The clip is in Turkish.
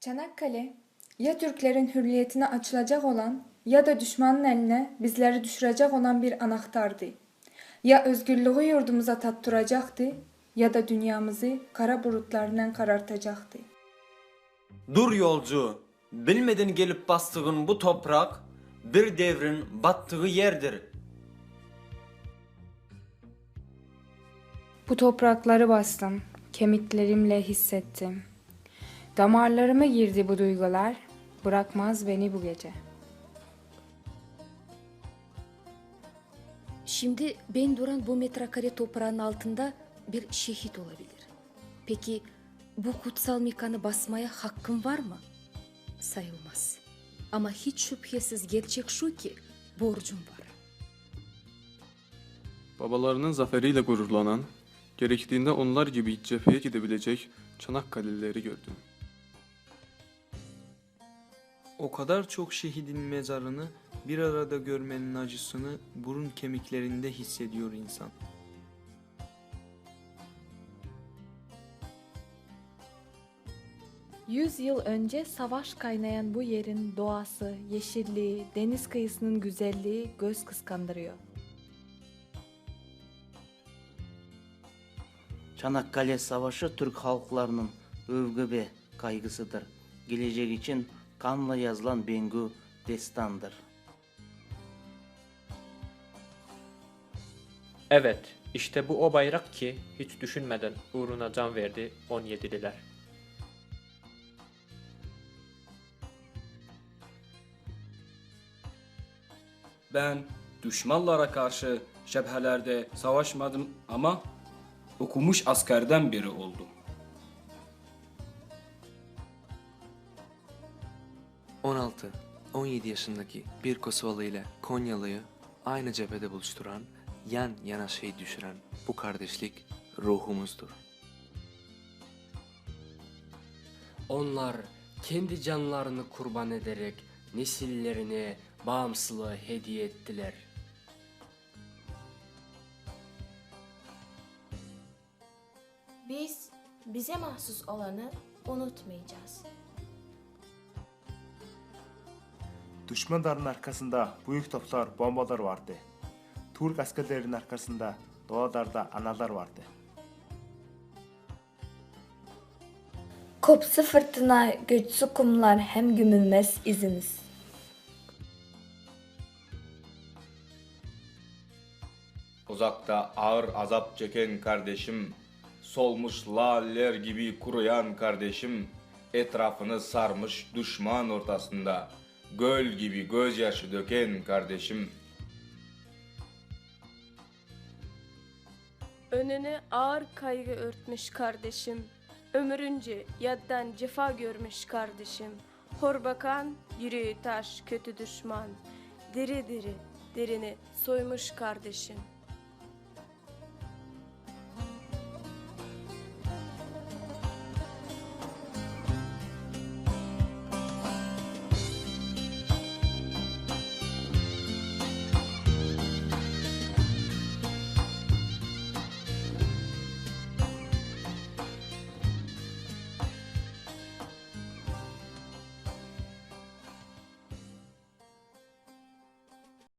Çanakkale ya Türklerin hürriyetine açılacak olan ya da düşmanın eline bizleri düşürecek olan bir anahtardı. Ya özgürlüğü yurdumuza tattıracaktı ya da dünyamızı kara bulutlarından karartacaktı. Dur yolcu, bilmeden gelip bastığın bu toprak bir devrin battığı yerdir. Bu toprakları bastım, kemiklerimle hissettim. Damarlarıma girdi bu duygular, bırakmaz beni bu gece. Şimdi ben duran bu metrekare toprağın altında bir şehit olabilir. Peki bu kutsal mekanı basmaya hakkım var mı? Sayılmaz. Ama hiç şüphesiz gerçek şu ki borcum var. Babalarının zaferiyle gururlanan, gerektiğinde onlar gibi cepheye gidebilecek Çanakkale'lileri gördüm. O kadar çok şehidin mezarını bir arada görmenin acısını burun kemiklerinde hissediyor insan. Yüz yıl önce savaş kaynayan bu yerin doğası, yeşilliği, deniz kıyısının güzelliği göz kıskandırıyor. Çanakkale Savaşı Türk halklarının övgü ve kaygısıdır. Gelecek için kanla yazılan bengü destandır. Evet, işte bu o bayrak ki hiç düşünmeden uğruna can verdi 17'liler. Ben düşmanlara karşı şebhelerde savaşmadım ama okumuş askerden biri oldum. 16-17 yaşındaki bir Kosovalı ile Konyalı'yı aynı cephede buluşturan, yan yana şey düşüren bu kardeşlik ruhumuzdur. Onlar kendi canlarını kurban ederek nesillerine bağımsızlığı hediye ettiler. Biz bize mahsus olanı unutmayacağız. Düşmanların arkasında büyük toplar, bombalar vardı. Türk askerlerinin arkasında doğalarda analar vardı. Kopsa fırtına, göçsü kumlar hem gümülmez iziniz. Uzakta ağır azap çeken kardeşim, solmuş laller gibi kuruyan kardeşim, etrafını sarmış düşman ortasında, göl gibi gözyaşı döken kardeşim, Önüne ağır kaygı örtmüş kardeşim. Ömrünce yaddan cefa görmüş kardeşim. Hor bakan, yüreği taş, kötü düşman. Diri diri, derini soymuş kardeşim.